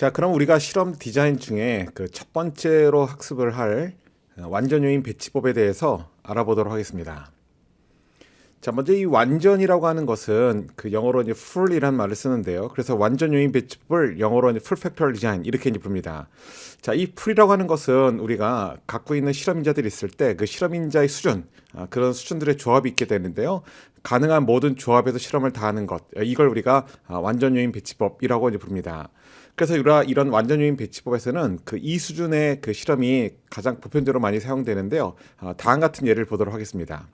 자, 그럼 우리가 실험 디자인 중에 그 첫 번째로 학습을 할 어, 완전 요인 배치법에 대해서 알아보도록 하겠습니다. 자, 먼저 이 완전이라고 하는 것은 그 영어로 이제 full이란 말을 쓰는데요. 그래서 완전 요인 배치법을 영어로 이제 full factorial design 이렇게 이제 부릅니다. 자, 이 full이라고 하는 것은 우리가 갖고 있는 실험인자들이 있을 때 그 실험인자의 수준, 아, 그런 수준들의 조합이 있게 되는데요. 가능한 모든 조합에서 실험을 다 하는 것, 이걸 우리가 아, 완전 요인 배치법이라고 이제 부릅니다. 그래서 이런 완전 요인 배치법에서는 그 이 수준의 그 실험이 가장 보편적으로 많이 사용되는데요. 아, 다음 같은 예를 보도록 하겠습니다.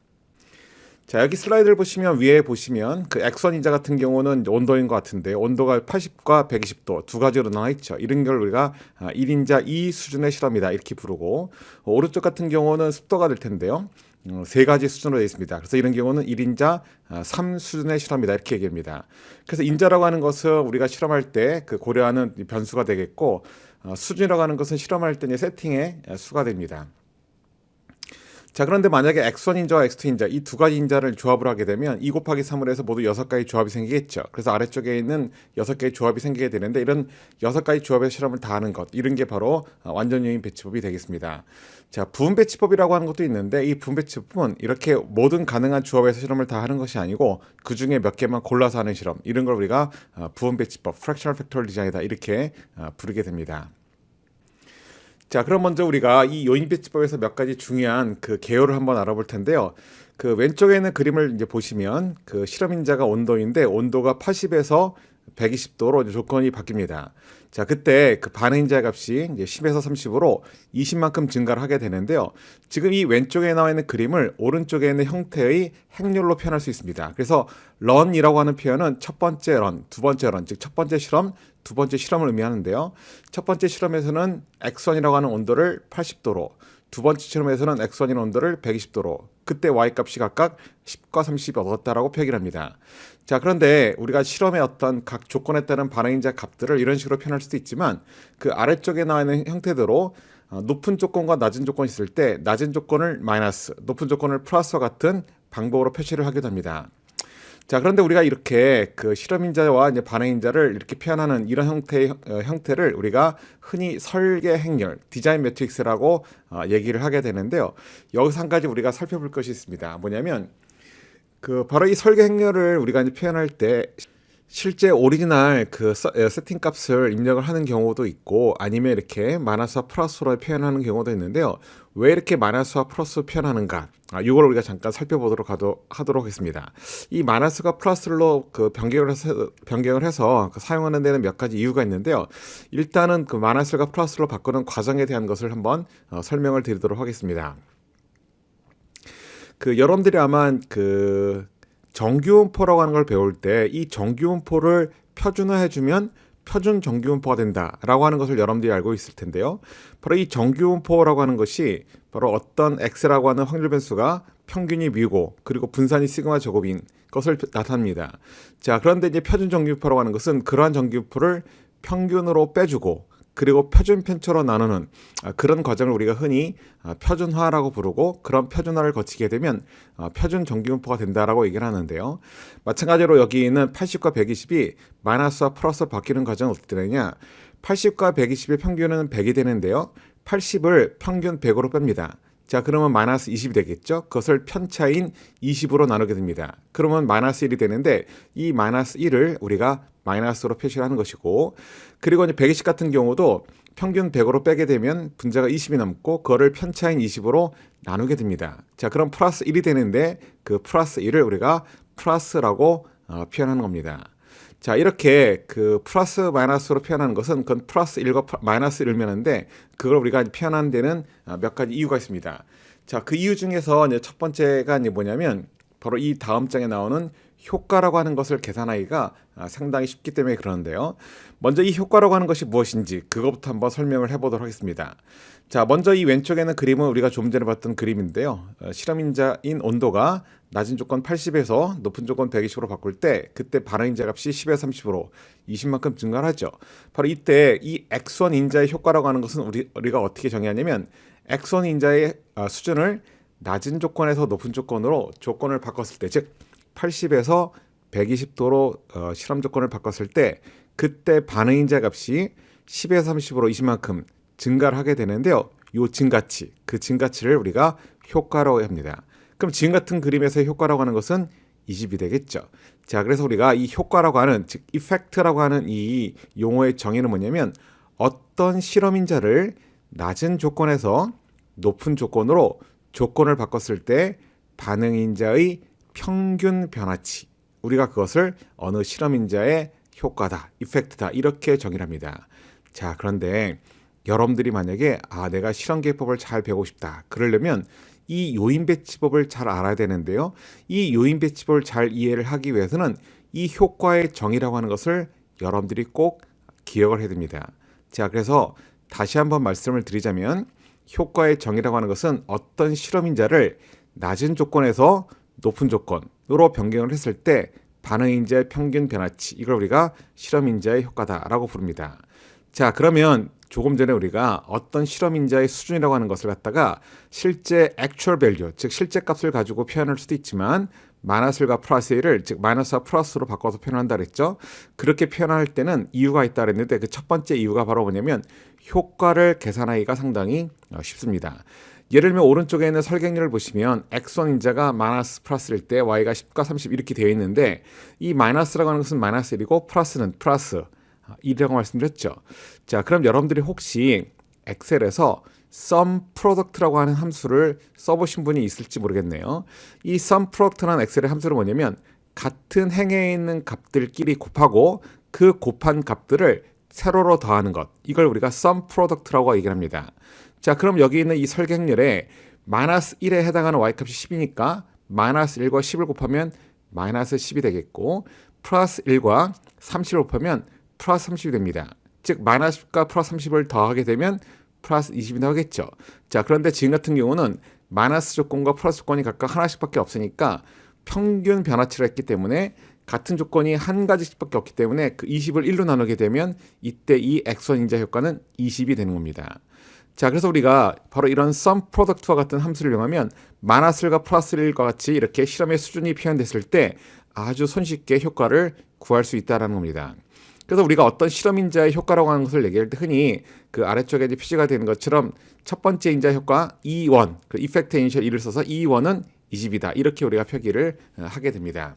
자 여기 슬라이드를 보시면 위에 보시면 그 액선 인자 같은 경우는 온도인 것 같은데 온도가 80과 120도 두 가지로 나와 있죠. 이런 걸 우리가 1인자 2 수준의 실험이다 이렇게 부르고 어, 오른쪽 같은 경우는 습도가 될 텐데요. 어, 세 가지 수준으로 되어 있습니다. 그래서 이런 경우는 1인자 3 수준의 실험이다 이렇게 얘기합니다. 그래서 인자라고 하는 것은 우리가 실험할 때 그 고려하는 변수가 되겠고 어, 수준이라고 하는 것은 실험할 때 세팅의 수가 됩니다. 자 그런데 만약에 x1 인자와 x2 인자 이 두 가지 인자를 조합을 하게 되면 2 곱하기 3을 해서 모두 여섯 가지 조합이 생기겠죠. 그래서 아래쪽에 있는 여섯 개의 조합이 생기게 되는데 이런 여섯 가지 조합의 실험을 다 하는 것 이런 게 바로 완전 요인 배치법이 되겠습니다. 자 부분 배치법이라고 하는 것도 있는데 이 부분 배치법은 이렇게 모든 가능한 조합에서 실험을 다 하는 것이 아니고 그 중에 몇 개만 골라서 하는 실험 이런 걸 우리가 부분 배치법 (fractional factorial design이다) 이렇게 부르게 됩니다. 자, 그럼 먼저 우리가 이 요인 배치법에서 몇 가지 중요한 그 개요를 한번 알아볼 텐데요. 그 왼쪽에 있는 그림을 이제 보시면 그 실험인자가 온도인데 온도가 80에서 120도로 조건이 바뀝니다. 자, 그때 그 반응인자 값이 이제 10에서 30으로 20만큼 증가를 하게 되는데요. 지금 이 왼쪽에 나와 있는 그림을 오른쪽에 있는 형태의 행렬로 표현할 수 있습니다. 그래서 런이라고 하는 표현은 첫 번째 런, 두 번째 런, 즉 첫 번째 실험, 두 번째 실험을 의미하는데요. 첫 번째 실험에서는 x1이라고 하는 온도를 80도로, 두 번째 실험에서는 x1인 온도를 120도로, 그때 y 값이 각각 10과 30이 얻었다라고 표기합니다. 자, 그런데 우리가 실험의 어떤 각 조건에 따른 반응인자 값들을 이런 식으로 표현할 수도 있지만 그 아래쪽에 나와 있는 형태대로 어, 높은 조건과 낮은 조건이 있을 때 낮은 조건을 마이너스, 높은 조건을 플러스와 같은 방법으로 표시를 하게 됩니다. 자, 그런데 우리가 이렇게 그 실험인자와 이제 반응인자를 이렇게 표현하는 이런 형태의 어, 형태를 우리가 흔히 설계 행렬, 디자인 매트릭스라고 어, 얘기를 하게 되는데요. 여기서 한 가지 우리가 살펴볼 것이 있습니다. 뭐냐면 그 바로 이 설계 행렬을 우리가 이제 표현할 때 실제 오리지널 그 세팅 값을 입력을 하는 경우도 있고 아니면 이렇게 마이너스와 플러스로 표현하는 경우도 있는데요. 왜 이렇게 마이너스와 플러스 표현하는가? 아, 이걸 우리가 잠깐 살펴보도록 하도, 하도록 하겠습니다. 이 마이너스가 플러스로 그 변경을 해서 변경을 해서 그 사용하는 데는 몇 가지 이유가 있는데요. 일단은 그 마이너스가 플러스로 바꾸는 과정에 대한 것을 한번 어, 설명을 드리도록 하겠습니다. 그 여러분들이 아마 그 정규음포라고 하는 걸 배울 때 이 정규음포를 표준화해주면 표준 정규음포가 된다라고 하는 것을 여러분들이 알고 있을 텐데요. 바로 이 정규음포라고 하는 것이 바로 어떤 x라고 하는 확률 변수가 평균이 뮤고 그리고 분산이 시그마 제곱인 것을 나타냅니다. 자 그런데 이제 표준 정규음포라고 하는 것은 그러한 정규음포를 평균으로 빼주고 그리고 표준 편차로 나누는 아, 그런 과정을 우리가 흔히 아, 표준화라고 부르고 그런 표준화를 거치게 되면 아, 표준 정기분포가 된다라고 얘기를 하는데요. 마찬가지로 여기 있는 80과 120이 마이너스와 플러스 바뀌는 과정은 어떻게 되느냐? 80과 120의 평균은 100이 되는데요. 80을 평균 100으로 뺍니다. 자, 그러면 마이너스 20이 되겠죠? 그것을 편차인 20으로 나누게 됩니다. 그러면 마이너스 1이 되는데 이 마이너스 1을 우리가 마이너스로 표시를 하는 것이고 그리고 이제 120 같은 경우도 평균 100으로 빼게 되면 분자가 20이 남고 그거를 편차인 20으로 나누게 됩니다. 자, 그럼 플러스 1이 되는데 그 플러스 1을 우리가 플러스라고 어, 표현하는 겁니다. 자, 이렇게 그 플러스 마이너스로 표현하는 것은 그건 플러스 1과 마이너스 1을 면하는데 그걸 우리가 표현하는 데는 어, 몇 가지 이유가 있습니다. 자, 그 이유 중에서 이제 첫 번째가 이제 뭐냐면 바로 이 다음 장에 나오는 효과라고 하는 것을 계산하기가 아, 상당히 쉽기 때문에 그러는데요. 먼저 이 효과라고 하는 것이 무엇인지 그것부터 한번 설명을 해보도록 하겠습니다. 자, 먼저 이 왼쪽에는 그림은 우리가 좀 전에 봤던 그림인데요. 어, 실험인자인 온도가 낮은 조건 80에서 높은 조건 120으로 바꿀 때 그때 반응인자 값이 10에서 30으로 20만큼 증가를 하죠. 바로 이때 이 x1 인자의 효과라고 하는 것은 우리, 우리가 어떻게 정의하냐면 x1 인자의 아, 수준을 낮은 조건에서 높은 조건으로 조건을 바꿨을 때, 즉 80에서 120도로 어, 실험 조건을 바꿨을 때 그때 반응인자 값이 10에서 30으로 20만큼 증가를 하게 되는데요. 요 증가치, 그 증가치를 우리가 효과라고 합니다. 그럼 지금 같은 그림에서의 효과라고 하는 것은 20이 되겠죠. 자, 그래서 우리가 이 효과라고 하는 즉 이펙트라고 하는 이 용어의 정의는 뭐냐면 어떤 실험인자를 낮은 조건에서 높은 조건으로 조건을 바꿨을 때 반응 인자의 평균 변화치 우리가 그것을 어느 실험 인자의 효과다, 이펙트다 이렇게 정의합니다. 자, 그런데 여러분들이 만약에 아 내가 실험 기법을 잘 배우고 싶다 그러려면 이 요인 배치법을 잘 알아야 되는데요. 이 요인 배치법을 잘 이해를 하기 위해서는 이 효과의 정의라고 하는 것을 여러분들이 꼭 기억을 해야 됩니다. 자, 그래서 다시 한번 말씀을 드리자면 효과의 정의라고 하는 것은 어떤 실험인자를 낮은 조건에서 높은 조건으로 변경을 했을 때 반응인자의 평균 변화치 이걸 우리가 실험인자의 효과다라고 부릅니다. 자, 그러면 조금 전에 우리가 어떤 실험인자의 수준이라고 하는 것을 갖다가 실제 actual value, 즉 실제 값을 가지고 표현할 수도 있지만 마이너스과 플러스 1을 즉 마이너스와 플러스로 바꿔서 표현한다 그랬죠. 그렇게 표현할 때는 이유가 있다 그랬는데 그 첫 번째 이유가 바로 뭐냐면 효과를 계산하기가 상당히 어, 쉽습니다. 예를 들면 오른쪽에 있는 설계률을 보시면 x1 인자가 마이너스 플러스일 때 y가 10과 30 이렇게 되어 있는데 이 마이너스라고 하는 것은 마이너스 1이고 플러스는 플러스 1이라고 말씀드렸죠. 자, 그럼 여러분들이 혹시 엑셀에서 sum product라고 하는 함수를 써보신 분이 있을지 모르겠네요. 이 sum product라는 엑셀의 함수는 뭐냐면 같은 행에 있는 값들끼리 곱하고 그 곱한 값들을 세로로 더하는 것. 이걸 우리가 sum product라고 얘기를 합니다. 자, 그럼 여기 있는 이 설계률에 마이너스 1에 해당하는 y값이 10이니까 마이너스 1과 10을 곱하면 마이너스 10이 되겠고 플러스 1과 30을 곱하면 플러스 30이 됩니다. 즉 마이너스과 플러스 30을 더하게 되면 플러스 20이 나오겠죠. 자, 그런데 지금 같은 경우는 마이너스 조건과 플러스 조건이 각각 하나씩밖에 없으니까 평균 변화치를 했기 때문에 같은 조건이 한 가지씩밖에 없기 때문에 그 20을 1로 나누게 되면 이때 이 x1 인자 효과는 20이 되는 겁니다. 자, 그래서 우리가 바로 이런 sum product와 같은 함수를 이용하면 마이너스과 플러스 1과 같이 이렇게 실험의 수준이 표현됐을 때 아주 손쉽게 효과를 구할 수 있다는 겁니다. 그래서 우리가 어떤 실험인자의 효과라고 하는 것을 얘기할 때 흔히 그 아래쪽에 표시가 되는 것처럼 첫 번째 인자 효과 E1, 그 effect initial 1을 써서 E1은 20이다. 이렇게 우리가 표기를 어, 하게 됩니다.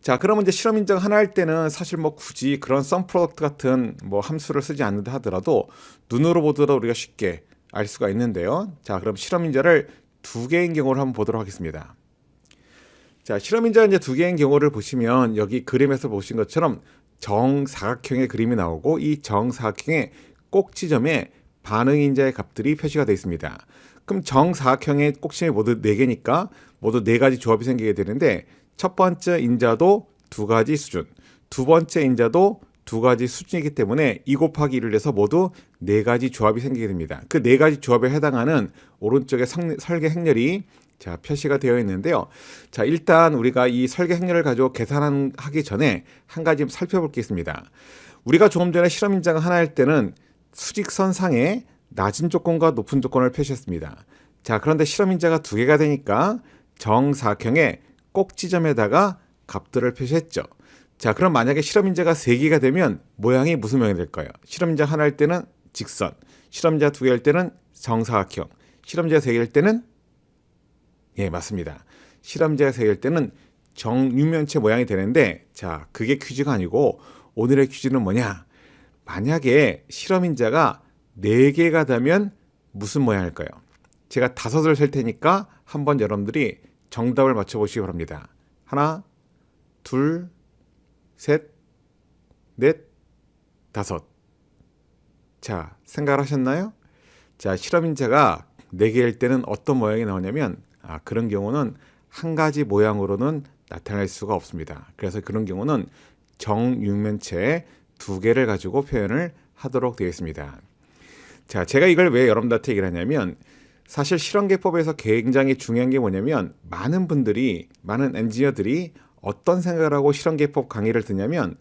자, 그러면 이제 실험 인증 하나 할 때는 사실 뭐 굳이 그런 sum product 같은 뭐 함수를 쓰지 않는다 하더라도 눈으로 보더라도 우리가 쉽게 알 수가 있는데요. 자, 그럼 실험 인자를 두 개인 경우를 한번 보도록 하겠습니다. 자, 실험 인자 이제 두 개인 경우를 보시면 여기 그림에서 보신 것처럼 정사각형의 그림이 나오고 이 정사각형의 꼭 지점에 반응 인자의 값들이 표시가 되어 있습니다. 그럼 정사각형의 꼭지점이 모두 네 개니까 모두 네 가지 조합이 생기게 되는데 첫 번째 인자도 두 가지 수준, 두 번째 인자도 두 가지 수준이기 때문에 2 곱하기 1을 해서 모두 네 가지 조합이 생기게 됩니다. 그 네 가지 조합에 해당하는 오른쪽에 성, 설계 행렬이 자, 표시가 되어 있는데요. 자, 일단 우리가 이 설계 행렬을 가지고 계산하기 전에 한 가지 살펴볼 게 있습니다. 우리가 조금 전에 실험 인장 하나 할 때는 수직선 상에 낮은 조건과 높은 조건을 표시했습니다. 자, 그런데 실험 인자가 두 개가 되니까 정사각형의 꼭 지점에다가 값들을 표시했죠. 자, 그럼 만약에 실험 인자가 세 개가 되면 모양이 무슨 모양이 될까요? 실험 인자 하나 할 때는 직선, 실험 인자 두 개 할 때는 정사각형, 실험 인자 세 개 할 때는 예, 맞습니다. 실험인자가 세개할 때는 정육면체 모양이 되는데 자, 그게 퀴즈가 아니고 오늘의 퀴즈는 뭐냐? 만약에 실험인자가 네 개가 되면 무슨 모양일까요? 제가 다섯을 셀 테니까 한번 여러분들이 정답을 맞춰보시기 바랍니다. 하나, 둘, 셋, 넷, 다섯. 자, 생각을 하셨나요? 자, 실험인자가 4개일 때는 어떤 모양이 나오냐면, 아, 그런 경우는 한 가지 모양으로는 나타낼 수가 없습니다. 그래서 그런 경우는 정육면체 두 개를 가지고 표현을 하도록 되어 있습니다. 자, 제가 이걸 왜 여러분들한테 얘기를 하냐면, 사실 실험계법에서 굉장히 중요한 게 뭐냐면 많은 분들이 많은 엔지니어들이 어떤 생각을 하고 실험계법 강의를 듣냐면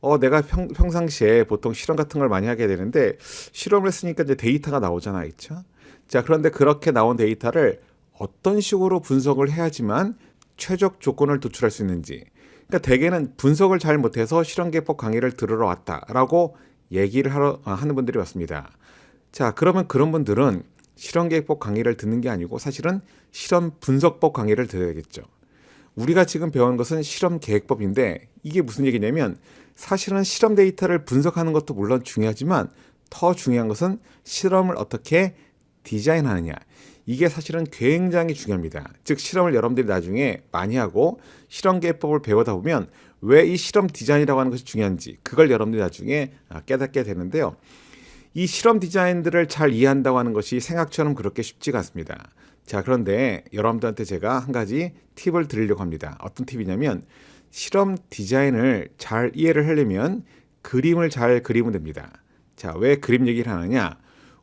어 내가 평, 평상시에 보통 실험 같은 걸 많이 하게 되는데 실험을 했으니까 이제 데이터가 나오잖아 있죠 자 그런데 그렇게 나온 데이터를 어떤 식으로 분석을 해야지만 최적 조건을 도출할 수 있는지 그러니까 대개는 분석을 잘 못해서 실험계법 강의를 들으러 왔다라고 얘기를 하러, 아, 하는 분들이 많습니다. 자, 그러면 그런 분들은 실험계획법 강의를 듣는 게 아니고 사실은 실험 분석법 강의를 들어야겠죠. 우리가 지금 배운 것은 실험 계획법인데 이게 무슨 얘기냐면 사실은 실험 데이터를 분석하는 것도 물론 중요하지만 더 중요한 것은 실험을 어떻게 디자인하느냐. 이게 사실은 굉장히 중요합니다. 즉 실험을 여러분들이 나중에 많이 하고 실험 계획법을 배우다 보면 왜 이 실험 디자인이라고 하는 것이 중요한지 그걸 여러분들이 나중에 아, 깨닫게 되는데요. 이 실험 디자인들을 잘 이해한다고 하는 것이 생각처럼 그렇게 쉽지가 않습니다. 자, 그런데 여러분들한테 제가 한 가지 팁을 드리려고 합니다. 어떤 팁이냐면 실험 디자인을 잘 이해를 하려면 그림을 잘 그리면 됩니다. 자, 왜 그림 얘기를 하느냐?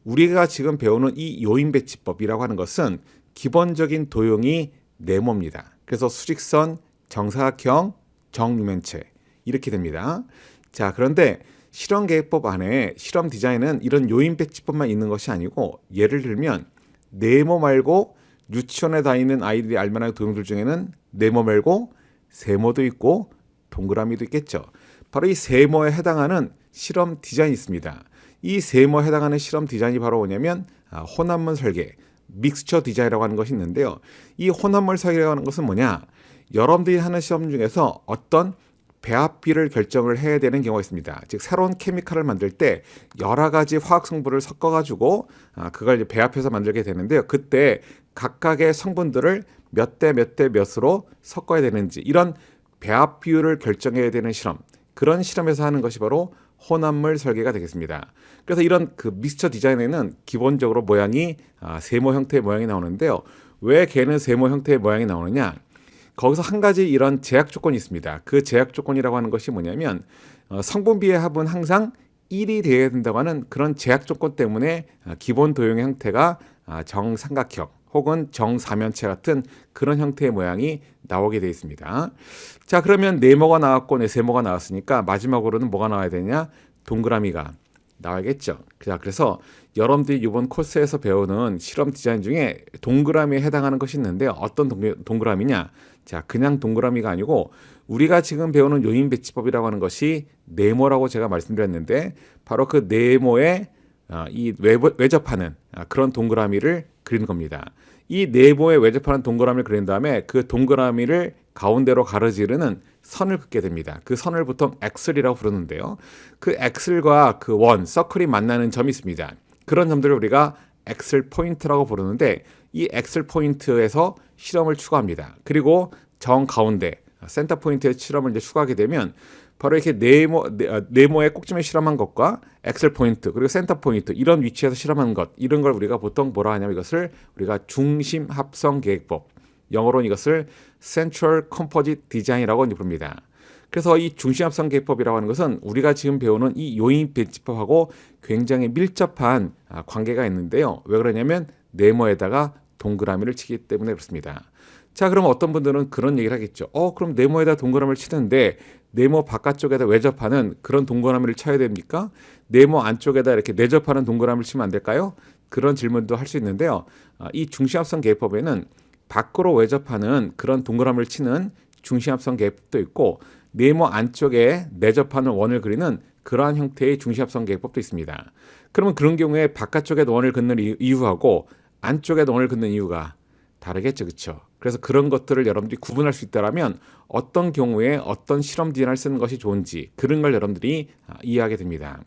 우리가 지금 배우는 이 요인 배치법이라고 하는 것은 기본적인 도형이 네모입니다. 그래서 수직선, 정사각형, 정육면체 이렇게 됩니다. 자, 그런데 실험 계획법 안에 실험 디자인은 이런 요인 배치법만 있는 것이 아니고 예를 들면 네모 말고 유치원에 다니는 아이들이 알만한 도형들 중에는 네모 말고 세모도 있고 동그라미도 있겠죠. 바로 이 세모에 해당하는 실험 디자인이 있습니다. 이 세모에 해당하는 실험 디자인이 바로 뭐냐면 아, 혼합물 설계, 믹스처 디자인이라고 하는 것이 있는데요. 이 혼합물 설계라고 하는 것은 뭐냐? 여러분들이 하는 시험 중에서 어떤 배합비를 결정을 해야 되는 경우가 있습니다. 즉 새로운 케미칼을 만들 때 여러 가지 화학 성분을 섞어 가지고 아, 그걸 배합해서 만들게 되는데요. 그때 각각의 성분들을 몇 대 몇 대 몇으로 섞어야 되는지 이런 배합 비율을 결정해야 되는 실험 그런 실험에서 하는 것이 바로 혼합물 설계가 되겠습니다. 그래서 이런 그 믹스처 디자인에는 기본적으로 모양이 아, 세모 형태의 모양이 나오는데요. 왜 걔는 세모 형태의 모양이 나오느냐? 거기서 한 가지 이런 제약 조건이 있습니다. 그 제약 조건이라고 하는 것이 뭐냐면 어, 성분비의 합은 항상 1이 되어야 된다고 하는 그런 제약 조건 때문에 아, 기본 도형의 형태가 아, 정삼각형 혹은 정사면체 같은 그런 형태의 모양이 나오게 되어 있습니다. 자 그러면 네모가 나왔고 네 세모가 나왔으니까 마지막으로는 뭐가 나와야 되냐? 동그라미가 나와야겠죠. 자 그래서 여러분들이 이번 코스에서 배우는 실험 디자인 중에 동그라미에 해당하는 것이 있는데요. 어떤 동그라미냐? 자, 그냥 동그라미가 아니고 우리가 지금 배우는 요인 배치법이라고 하는 것이 네모라고 제가 말씀드렸는데 바로 그 네모에 아, 이 외접하는 아, 그런 동그라미를 그리는 겁니다. 이 네모에 외접하는 동그라미를 그린 다음에 그 동그라미를 가운데로 가로지르는 선을 긋게 됩니다. 그 선을 보통 엑셀이라고 부르는데요. 그 엑셀과 그 원, 서클이 만나는 점이 있습니다. 그런 점들을 우리가 엑셀 포인트라고 부르는데 이 엑셀 포인트에서 실험을 추가합니다. 그리고 정 가운데 센터 포인트에 실험을 이제 추가하게 되면 바로 이렇게 네모 아, 네모의 꼭지에 실험한 것과 엑셀 포인트 그리고 센터 포인트 이런 위치에서 실험한 것 이런 걸 우리가 보통 뭐라 하냐면 이것을 우리가 중심 합성 계획법 영어로는 이것을 Central Composite Design이라고 부릅니다. 그래서 이 중심 합성 계획법이라고 하는 것은 우리가 지금 배우는 이 요인 배치법하고 굉장히 밀접한 아, 관계가 있는데요. 왜 그러냐면 네모에다가 동그라미를 치기 때문에 그렇습니다. 자, 그럼 어떤 분들은 그런 얘기를 하겠죠. 어, 그럼 네모에다 동그라미를 치는데 네모 바깥쪽에다 외접하는 그런 동그라미를 쳐야 됩니까? 네모 안쪽에다 이렇게 내접하는 동그라미를 치면 안 될까요? 그런 질문도 할 수 있는데요. 아, 이 중심합성 계획법에는 밖으로 외접하는 그런 동그라미를 치는 중심합성 계획법도 있고 네모 안쪽에 내접하는 원을 그리는 그러한 형태의 중심합성 계획법도 있습니다. 그러면 그런 경우에 바깥쪽에 원을 긋는 이유하고 안쪽에 원을 긋는 이유가 다르겠죠, 그렇죠? 그래서 그런 것들을 여러분들이 구분할 수 있다라면 어떤 경우에 어떤 실험 디자인을 쓰는 것이 좋은지 그런 걸 여러분들이 아, 이해하게 됩니다.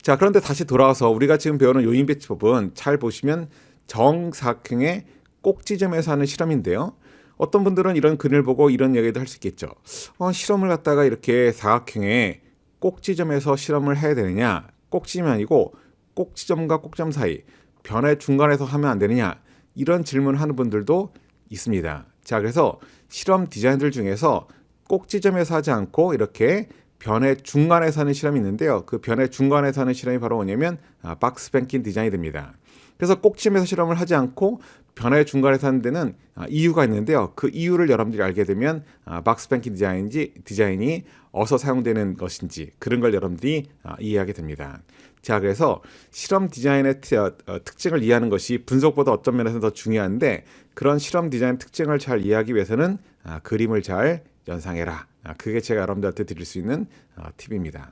자, 그런데 다시 돌아와서 우리가 지금 배우는 요인 배치법은 잘 보시면 정사각형의 꼭지점에서 하는 실험인데요. 어떤 분들은 이런 그림을 보고 이런 얘기도 할 수 있겠죠. 어, 실험을 갖다가 이렇게 사각형의 꼭지점에서 실험을 해야 되느냐? 꼭지점이 아니고 꼭지점과 꼭지점 사이 변의 중간에서 하면 안 되느냐? 이런 질문을 하는 분들도 있습니다. 자, 그래서 실험 디자인들 중에서 꼭지점에서 하지 않고 이렇게 변의 중간에서 하는 실험이 있는데요. 그 변의 중간에서 하는 실험이 바로 뭐냐면 아, 박스 뱅킹 디자인이 됩니다. 그래서 꼭지점에서 실험을 하지 않고 변화의 중간에서 하는 데는 아, 이유가 있는데요. 그 이유를 여러분들이 알게 되면 아, 박스 뱅킹 디자인지 디자인이 어디서 사용되는 것인지 그런 걸 여러분들이 아, 이해하게 됩니다. 자, 그래서 실험 디자인의 어, 어, 특징을 이해하는 것이 분석보다 어떤 면에서 더 중요한데 그런 실험 디자인 특징을 잘 이해하기 위해서는 그림을 잘 연상해라. 아, 그게 제가 여러분들한테 드릴 수 있는 어, 팁입니다.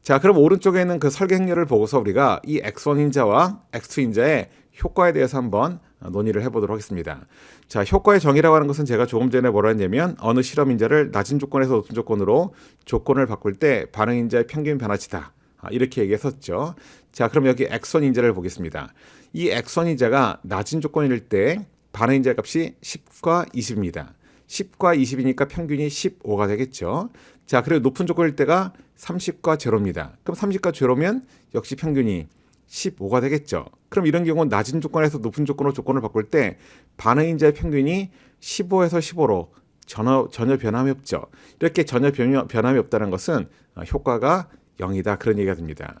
자, 그럼 오른쪽에 있는 그 설계 행렬을 보고서 우리가 이 X1 인자와 X2 인자의 효과에 대해서 한번 어, 논의를 해보도록 하겠습니다. 자, 효과의 정의라고 하는 것은 제가 조금 전에 뭐라 했냐면 어느 실험 인자를 낮은 조건에서 높은 조건으로 조건을 바꿀 때 반응 인자의 평균 변화치다. 아, 이렇게 얘기했었죠. 자, 그럼 여기 X1 인자를 보겠습니다. 이 X1 인자가 낮은 조건일 때 반응 인자 값이 10과 20입니다. 10과 20이니까 평균이 15가 되겠죠. 자, 그리고 높은 조건일 때가 30과 제로입니다. 그럼 30과 제로면 역시 평균이 15가 되겠죠. 그럼 이런 경우는 낮은 조건에서 높은 조건으로 조건을 바꿀 때 반응 인자의 평균이 15에서 15로 전혀, 전혀 변함이 없죠. 이렇게 전혀 변, 변함이 없다는 것은 어, 효과가 0이다. 그런 얘기가 됩니다.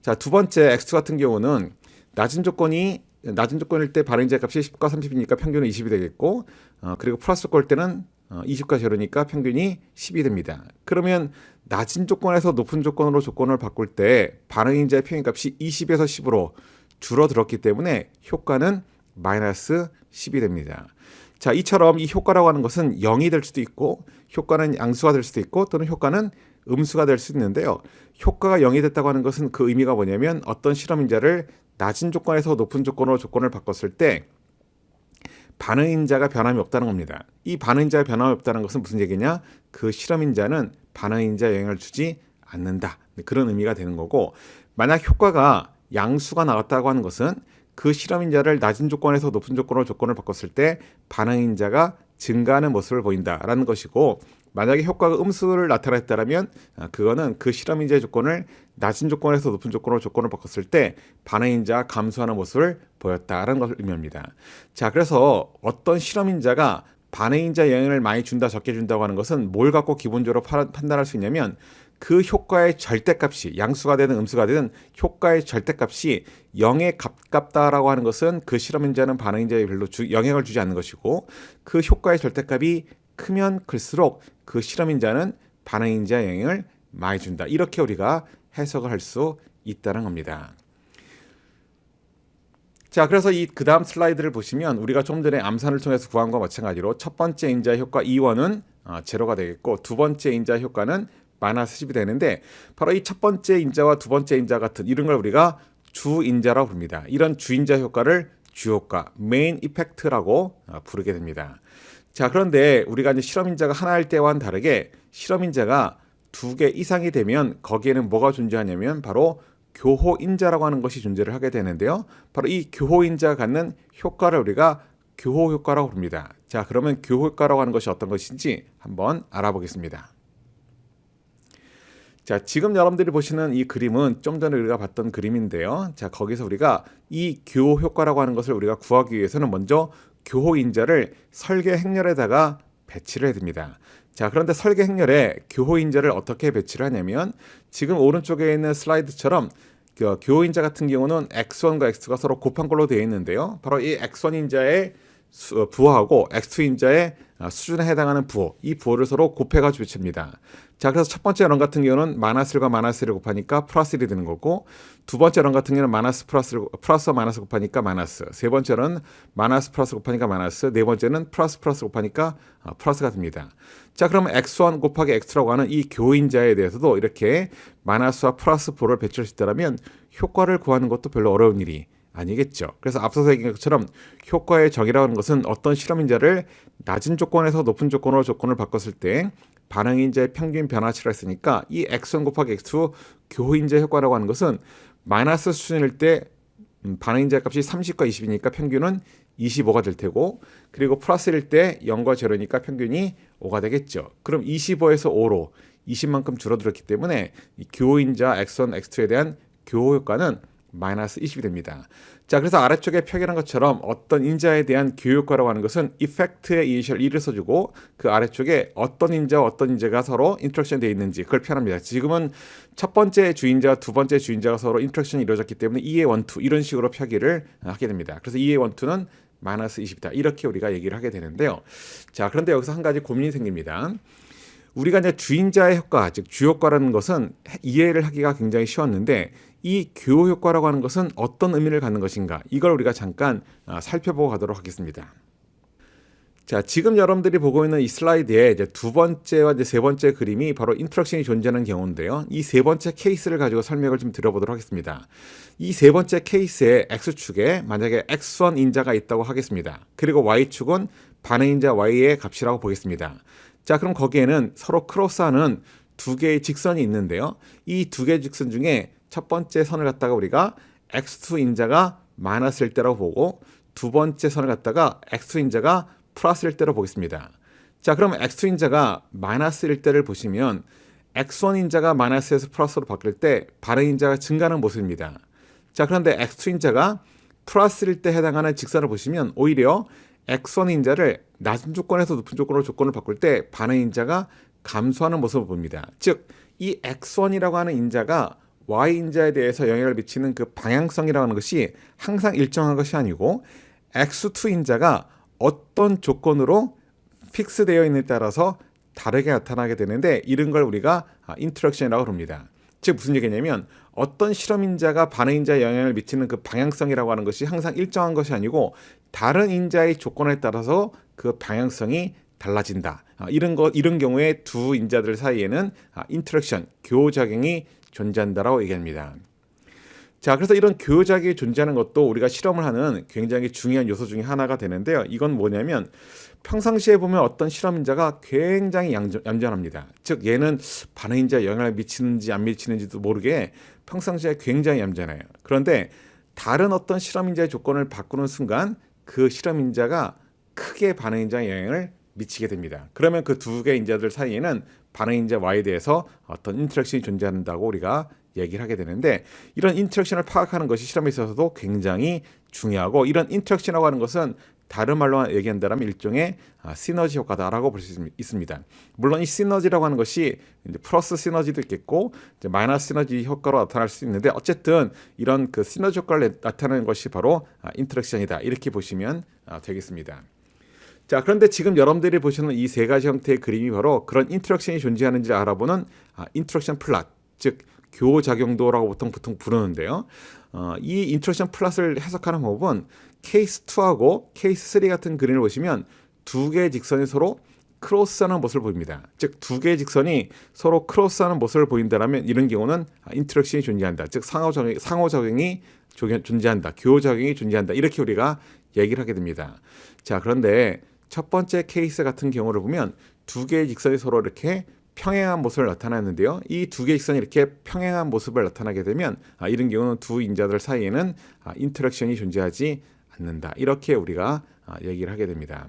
자, 두 번째 X 같은 경우는 낮은 조건이 낮은 조건일 때 반응자 값이 10과 30이니까 평균은 20이 되겠고 어, 그리고 플러스 조건일 때는 어, 20과 제로니까 평균이 10이 됩니다. 그러면 낮은 조건에서 높은 조건으로 조건을 바꿀 때 반응인자의 평균값이 20에서 10으로 줄어들었기 때문에 효과는 마이너스 10이 됩니다. 자, 이처럼 이 효과라고 하는 것은 0이 될 수도 있고 효과는 양수가 될 수도 있고 또는 효과는 음수가 될 수 있는데요. 효과가 0이 됐다고 하는 것은 그 의미가 뭐냐면 어떤 실험인자를 낮은 조건에서 높은 조건으로 조건을 바꿨을 때 반응인자가 변함이 없다는 겁니다. 이 반응인자가 변함이 없다는 것은 무슨 얘기냐? 그 실험인자는 반응인자에 영향을 주지 않는다. 그런 의미가 되는 거고 만약 효과가 양수가 나왔다고 하는 것은 그 실험인자를 낮은 조건에서 높은 조건으로 조건을 바꿨을 때 반응인자가 증가하는 모습을 보인다라는 것이고 만약에 효과가 음수를 나타냈다면 그거는 그 실험 인자의 조건을 낮은 조건에서 높은 조건으로 조건을 바꿨을 때 반응 인자가 감소하는 모습을 보였다라는 것을 의미합니다. 자, 그래서 어떤 실험 인자가 반응 인자 영향을 많이 준다 적게 준다고 하는 것은 뭘 갖고 기본적으로 판단할 수 있냐면 그 효과의 절대값이 양수가 되든 음수가 되든 효과의 절대값이 0에 가깝다라고 하는 것은 그 실험인자는 반응인자에 별로 주, 영향을 주지 않는 것이고 그 효과의 절대값이 크면 클수록 그 실험인자는 반응인자 영향을 많이 준다. 이렇게 우리가 해석을 할 수 있다는 겁니다. 자, 그래서 이 그 다음 슬라이드를 보시면 우리가 좀 전에 암산을 통해서 구한 것과 마찬가지로 첫 번째 인자 효과 2원은 어, 제로가 되겠고 두 번째 인자 효과는 마이너스 10이 되는데 바로 이 첫 번째 인자와 두 번째 인자 같은 이런 걸 우리가 주인자라고 부릅니다. 이런 주인자 효과를 주효과, 메인 이펙트라고 어, 부르게 됩니다. 자, 그런데 우리가 이제 실험인자가 하나일 때와는 다르게 실험인자가 두 개 이상이 되면 거기에는 뭐가 존재하냐면 바로 교호인자라고 하는 것이 존재를 하게 되는데요. 바로 이 교호인자가 갖는 효과를 우리가 교호 효과라고 부릅니다. 자, 그러면 교호 효과라고 하는 것이 어떤 것인지 한번 알아보겠습니다. 자, 지금 여러분들이 보시는 이 그림은 좀 전에 우리가 봤던 그림인데요. 자, 거기서 우리가 이 교호 효과라고 하는 것을 우리가 구하기 위해서는 먼저 교호인자를 설계 행렬에다가 배치를 해야 됩니다. 자, 그런데 설계 행렬에 교호 인자를 어떻게 배치를 하냐면 지금 오른쪽에 있는 슬라이드처럼 그 교호 인자 같은 경우는 x1과 x2가 서로 곱한 걸로 되어 있는데요. 바로 이 x1 인자의 어, 부호하고 x2 인자의 아, 수준에 해당하는 부호, 이 부호를 서로 곱해가지고 배칩니다. 자, 그래서 첫 번째 런 같은 경우는 마이너스 1과 마이너스 1을 곱하니까 플러스 1이 되는 거고, 두 번째 런 같은 경우는 마이너스 플러스, 플러스와 마이너스 곱하니까 마이너스, 세 번째는 마이너스 플러스 곱하니까 마이너스, 네 번째는 플러스 플러스 곱하니까 아, 플러스가 됩니다. 자, 그러면 x1 곱하기 x2라고 하는 이 교인자에 대해서도 이렇게 마이너스와 플러스 수 있다면 효과를 구하는 것도 별로 어려운 일이 아니겠죠. 그래서 앞서서 얘기한 것처럼 효과의 적이라고 하는 것은 어떤 실험인자를 낮은 조건에서 높은 조건으로 조건을 바꿨을 때 반응인자의 평균 변화치를 했으니까 이 x1 곱하기 x2 교호인자 효과라고 하는 것은 마이너스 수준일 때 음, 반응인자 값이 30과 20이니까 평균은 25가 될 테고 그리고 플러스일 때 0과 제로니까 평균이 5가 되겠죠. 그럼 25에서 5로 20만큼 줄어들었기 때문에 이 교호인자 x1, x2에 대한 교호 효과는 마이너스 20이 됩니다. 자, 그래서 아래쪽에 표기한 것처럼 어떤 인자에 대한 교육과라고 하는 것은 effect의 initial 1을 써주고 그 아래쪽에 어떤 인자와 어떤 인자가 서로 인터랙션 되어 있는지 그걸 표현합니다. 지금은 첫 번째 주인자와 두 번째 주인자가 서로 인터랙션이 이루어졌기 때문에 2의 원투 이런 식으로 표기를 하게 됩니다. 그래서 2의 원투는 마이너스 20이다. 이렇게 우리가 얘기를 하게 되는데요. 자, 그런데 여기서 한 가지 고민이 생깁니다. 우리가 이제 주인자의 효과, 즉 주효과라는 것은 이해를 하기가 굉장히 쉬웠는데 이 교호 효과라고 하는 것은 어떤 의미를 갖는 것인가 이걸 우리가 잠깐 아, 살펴보고 가도록 하겠습니다. 자, 지금 여러분들이 보고 있는 이 슬라이드에 이제 두 번째와 이제 세 번째 그림이 바로 인터랙션이 존재하는 경우인데요. 이 세 번째 케이스를 가지고 설명을 좀 드려보도록 하겠습니다. 이 세 번째 케이스의 x축에 만약에 x1 인자가 있다고 하겠습니다. 그리고 y축은 반응인자 y의 값이라고 보겠습니다. 자, 그럼 거기에는 서로 크로스하는 두 개의 직선이 있는데요. 이 두 개의 직선 중에 첫 번째 선을 갖다가 우리가 x2 인자가 마이너스일 때라고 보고 두 번째 선을 갖다가 x2 인자가 플러스일 때로 보겠습니다. 자, 그럼 x2 인자가 마이너스일 때를 보시면 x1 인자가 마이너스에서 플러스로 바뀔 때 반응 인자가 증가하는 모습입니다. 자, 그런데 x2 인자가 플러스일 때 해당하는 직선을 보시면 오히려 x1 인자를 낮은 조건에서 높은 조건으로 조건을 바꿀 때 반응 인자가 감소하는 모습을 봅니다. 즉, 이 x1이라고 하는 인자가 y 인자에 대해서 영향을 미치는 그 방향성이라고 하는 것이 항상 일정한 것이 아니고 x2 인자가 어떤 조건으로 픽스되어 있느냐에 따라서 다르게 나타나게 되는데 이런 걸 우리가 인트랙션이라고 합니다. 즉 무슨 얘기냐면 어떤 실험인자가 반응인자에 영향을 미치는 그 방향성이라고 하는 것이 항상 일정한 것이 아니고 다른 인자의 조건에 따라서 그 방향성이 달라진다. 아, 이런 거 이런 경우에 두 인자들 사이에는 인터랙션 교작용이 존재한다라고 얘기합니다. 자, 그래서 이런 교작이 존재하는 것도 우리가 실험을 하는 굉장히 중요한 요소 중에 하나가 되는데요. 이건 뭐냐면 평상시에 보면 어떤 실험인자가 굉장히 얌전, 얌전합니다. 즉 얘는 반응인자에 영향을 미치는지 안 미치는지도 모르게 평상시에 굉장히 얌전해요. 그런데 다른 어떤 실험인자의 조건을 바꾸는 순간 그 실험 인자가 크게 반응 인자에 영향을 미치게 됩니다. 그러면 그 두 개 인자들 사이에는 반응 인자 Y에 대해서 어떤 인터랙션이 존재한다고 우리가 얘기를 하게 되는데 이런 인터랙션을 파악하는 것이 실험에 있어서도 굉장히 중요하고 이런 인터랙션이라고 하는 것은 다른 말로 얘기한다면 일종의 아, 시너지 효과다라고 볼 수 있습니다. 물론 이 시너지라고 하는 것이 플러스 시너지도 있겠고 마이너스 시너지 효과로 나타날 수 있는데 어쨌든 이런 그 시너지 효과를 나타내는 것이 바로 아, 인터랙션이다 이렇게 보시면 아, 되겠습니다. 자, 그런데 지금 여러분들이 보시는 이 세 가지 형태의 그림이 바로 그런 인터랙션이 존재하는지 알아보는 아, 인터랙션 플랫, 즉 교작용도라고 보통 보통 부르는데요. 어, 이 인터랙션 플랫을 해석하는 방법은 케이스 2하고 케이스 3 같은 그림을 보시면 두 개의 직선이 서로 크로스하는 모습을 보입니다. 즉 두 개의 직선이 서로 크로스하는 모습을 보인다면 이런 경우는 인터랙션이 존재한다. 즉 상호작용, 상호작용이 존재한다. 교작용이 존재한다. 이렇게 우리가 얘기를 하게 됩니다. 자 그런데 첫 번째 케이스 같은 경우를 보면 두 개의 직선이 서로 이렇게 평행한 모습을 나타내는데요. 이 두 개의 직선이 이렇게 평행한 모습을 나타나게 되면 아, 이런 경우는 두 인자들 사이에는 아, 인터랙션이 존재하지 않는다. 이렇게 우리가 아, 얘기를 하게 됩니다.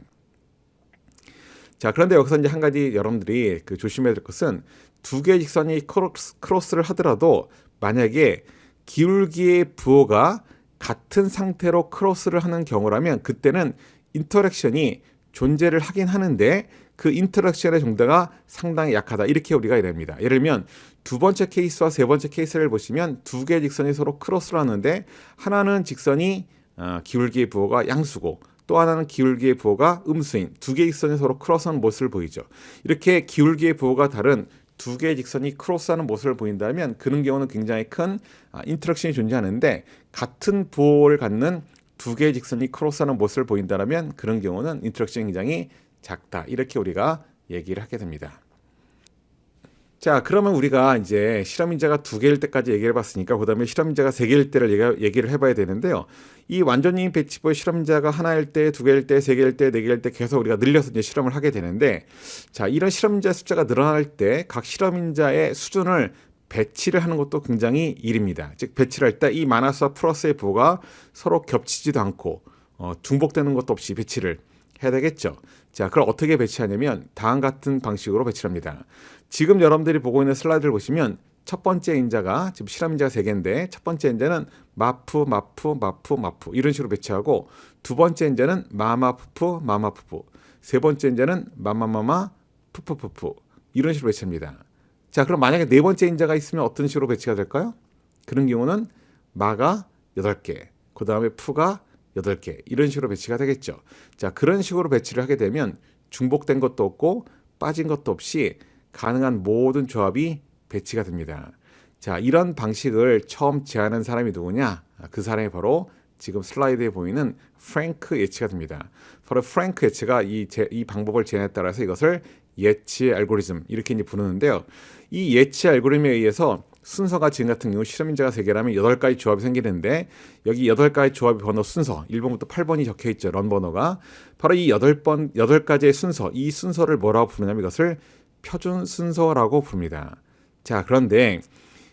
자, 그런데 여기서 이제 한 가지 여러분들이 그 조심해야 될 것은 두 개의 직선이 크로스, 크로스 를 하더라도 만약에 기울기의 부호가 같은 상태로 크로스를 하는 경우라면 그때는 인터랙션이 존재를 하긴 하는데 그 인터랙션의 정도가 상당히 약하다. 이렇게 우리가 이랍니다. 예를 들면 두 번째 케이스와 세 번째 케이스를 보시면 두 개의 직선이 서로 크로스를 하는데 하나는 직선이 어, 기울기의 부호가 양수고 또 하나는 기울기의 부호가 음수인 두 개의 직선이 서로 크로스하는 모습을 보이죠. 이렇게 기울기의 부호가 다른 두 개의 직선이 크로스하는 모습을 보인다면 그런 경우는 굉장히 큰 아, 인터랙션이 존재하는데 같은 부호를 갖는 두 개의 직선이 크로스하는 모습을 보인다면 그런 경우는 인터랙션이 굉장히 작다. 이렇게 우리가 얘기를 하게 됩니다. 자, 그러면 우리가 이제 실험인자가 두 개일 때까지 얘기를 해봤으니까 그 다음에 실험인자가 세 개일 때를 얘기를 해봐야 되는데요. 이 완전히 배치부의 실험인자가 하나일 때, 두 개일 때, 세 개일 때, 네 개일 때 계속 우리가 늘려서 이제 실험을 하게 되는데, 자, 이런 실험인자 숫자가 늘어날 때 각 실험인자의 수준을 배치를 하는 것도 굉장히 일입니다. 즉 배치를 할 때 이 마이너스와 플러스의 부호가 서로 겹치지도 않고 어, 중복되는 것도 없이 배치를 해야 되겠죠. 자, 그걸 어떻게 배치하냐면 다음 같은 방식으로 배치를 합니다. 지금 여러분들이 보고 있는 슬라이드를 보시면 첫 번째 인자가 지금 실험 인자가 세 개인데 첫 번째 인자는 마프 마프 마프 마프 이런 식으로 배치하고 두 번째 인자는 마마푸푸 마마푸푸 세 번째 인자는 마마마마 푸푸푸푸 이런 식으로 배치합니다. 자, 그럼 만약에 네 번째 인자가 있으면 어떤 식으로 배치가 될까요? 그런 경우는 마가 여덟 개, 그 다음에 푸가 여덟 개 이런 식으로 배치가 되겠죠. 자, 그런 식으로 배치를 하게 되면 중복된 것도 없고 빠진 것도 없이 가능한 모든 조합이 배치가 됩니다. 자, 이런 방식을 처음 제안한 사람이 누구냐? 그 사람이 바로 지금 슬라이드에 보이는 프랭크 예치가 됩니다. 바로 프랭크 예치가 이, 제, 이 방법을 제안에 따라서 이것을 예치 알고리즘 이렇게 이제 부르는데요. 이 예치 알고리즘에 의해서 순서가 지금 같은 경우 실험인자가 세개라면 여덟 가지 조합이 생기는데 여기 여덟 가지 조합의 번호 순서 1번부터 8번이 적혀 있죠. 런 번호가 바로 이 여덟 번 여덟 가지의 순서 이 순서를 뭐라고 부르냐면 이것을 표준 순서라고 부릅니다. 자, 그런데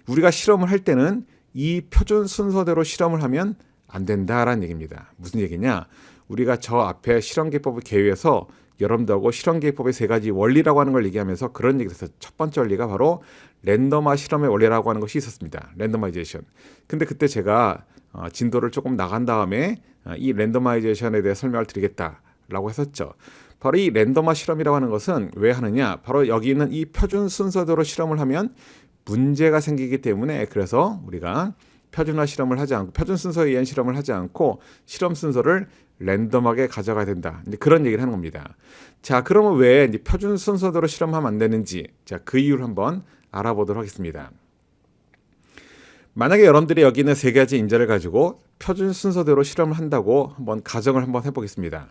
우리가 실험을 할 때는 이 표준 순서대로 실험을 하면 안 된다라는 얘기입니다. 무슨 얘기냐? 우리가 저 앞에 실험 기법을 개요해서 여러분들하고 실험 기법의 세 가지 원리라고 하는 걸 얘기하면서 그런 얘기를 해서 첫 번째 원리가 바로 랜덤화 실험의 원리라고 하는 것이 있었습니다. 랜더마이제이션. 근데 그때 제가 어, 진도를 조금 나간 다음에 어, 이 랜더마이제이션에 대해 설명을 드리겠다라고 했었죠. 바로 이 랜덤화 실험이라고 하는 것은 왜 하느냐? 바로 여기 있는 이 표준 순서대로 실험을 하면 문제가 생기기 때문에 그래서 우리가 표준화 실험을 하지 않고 표준 순서에 의한 실험을 하지 않고 실험 순서를 랜덤하게 가져가야 된다. 이제 그런 얘기를 하는 겁니다. 자, 그러면 왜 이제 표준 순서대로 실험하면 안 되는지 자, 그 이유를 한번 알아보도록 하겠습니다. 만약에 여러분들이 여기 있는 세 가지 인자를 가지고 표준 순서대로 실험을 한다고 한번 가정을 한번 해보겠습니다.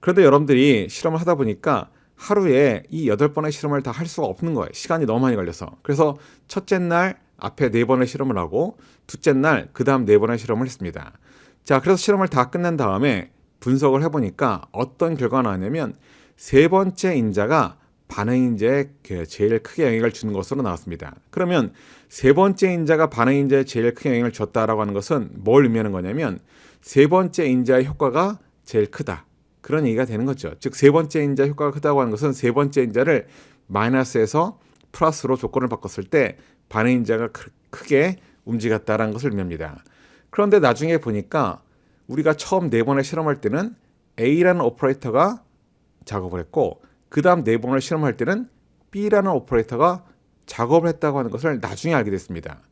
그런데 여러분들이 실험을 하다 보니까 하루에 이 여덟 번의 실험을 다 할 수가 없는 거예요. 시간이 너무 많이 걸려서. 그래서 첫째 날 앞에 네 번의 실험을 하고 둘째 날 그 다음 네 번의 실험을 했습니다. 자, 그래서 실험을 다 끝난 다음에 분석을 해보니까 어떤 결과가 나왔냐면 세 번째 인자가 반응 인자에 그 제일 크게 영향을 주는 것으로 나왔습니다. 그러면 세 번째 인자가 반응 인자에 제일 크게 영향을 줬다라고 하는 것은 뭘 의미하는 거냐면 세 번째 인자의 효과가 제일 크다. 그런 얘기가 되는 거죠. 즉 세 번째 인자 효과가 크다고 하는 것은 세 번째 인자를 마이너스에서 플러스로 조건을 바꿨을 때 반응 인자가 크게 움직였다라는 것을 의미합니다. 그런데 나중에 보니까 우리가 처음 네 번에 실험할 때는 A라는 오퍼레이터가 작업을 했고 그 다음 네 번을 실험할 때는 B라는 오퍼레이터가 작업을 했다고 하는 것을 나중에 알게 됐습니다.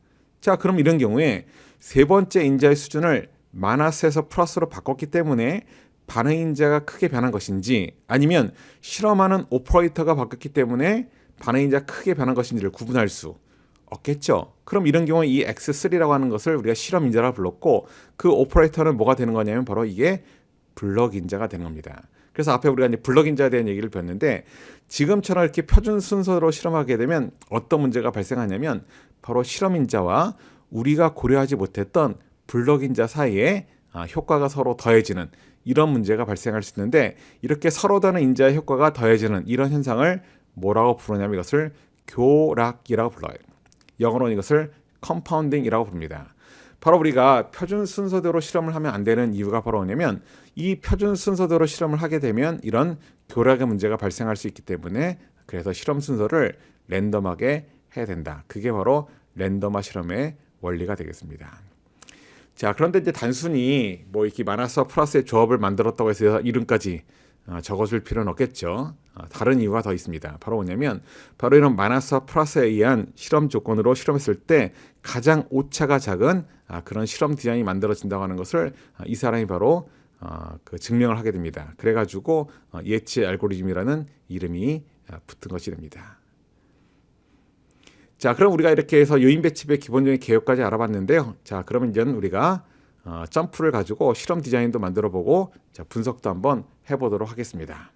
자, 그럼 이런 경우에 세 번째 인자의 수준을 마이너스에서 플러스로 바꿨기 때문에 반응 인자가 크게 변한 것인지 아니면 실험하는 오퍼레이터가 바뀌었기 때문에 반응 인자가 크게 변한 것인지를 구분할 수 없겠죠. 그럼 이런 경우에 이 X3라고 하는 것을 우리가 실험 인자라 불렀고 그 오퍼레이터는 뭐가 되는 거냐면 바로 이게 블럭 인자가 되는 겁니다. 그래서 앞에 우리가 이제 블럭 인자에 대한 얘기를 배웠는데 지금처럼 이렇게 표준 순서로 실험하게 되면 어떤 문제가 발생하냐면 바로 실험 인자와 우리가 고려하지 못했던 블럭 인자 사이에 아, 효과가 서로 더해지는 이런 문제가 발생할 수 있는데 이렇게 서로 다른 인자의 효과가 더해지는 이런 현상을 뭐라고 부르냐면 이것을 교락이라고 불러요. 영어로는 이것을 컴파운딩이라고 부릅니다. 바로 우리가 표준 순서대로 실험을 하면 안 되는 이유가 바로 뭐냐면 이 표준 순서대로 실험을 하게 되면 이런 교락의 문제가 발생할 수 있기 때문에 그래서 실험 순서를 랜덤하게 해야 된다. 그게 바로 랜덤화 실험의 원리가 되겠습니다. 자, 그런데 이제 단순히 뭐 이렇게 마이너스와 플러스의 조합을 만들었다고 해서 이름까지 어, 적어줄 필요는 없겠죠. 어, 다른 이유가 더 있습니다. 바로 뭐냐면 바로 이런 마이너스와 플러스에 의한 실험 조건으로 실험했을 때 가장 오차가 작은 아, 그런 실험 디자인이 만들어진다고 하는 것을 아, 이 사람이 바로 어, 그 증명을 하게 됩니다. 그래가지고 어, 예치 알고리즘이라는 이름이 아, 붙은 것이 됩니다. 자, 그럼 우리가 이렇게 해서 요인 배치의 기본적인 개요까지 알아봤는데요. 자, 그러면 이제 우리가 어, 점프를 가지고 실험 디자인도 만들어 보고 자, 분석도 한번 해보도록 하겠습니다.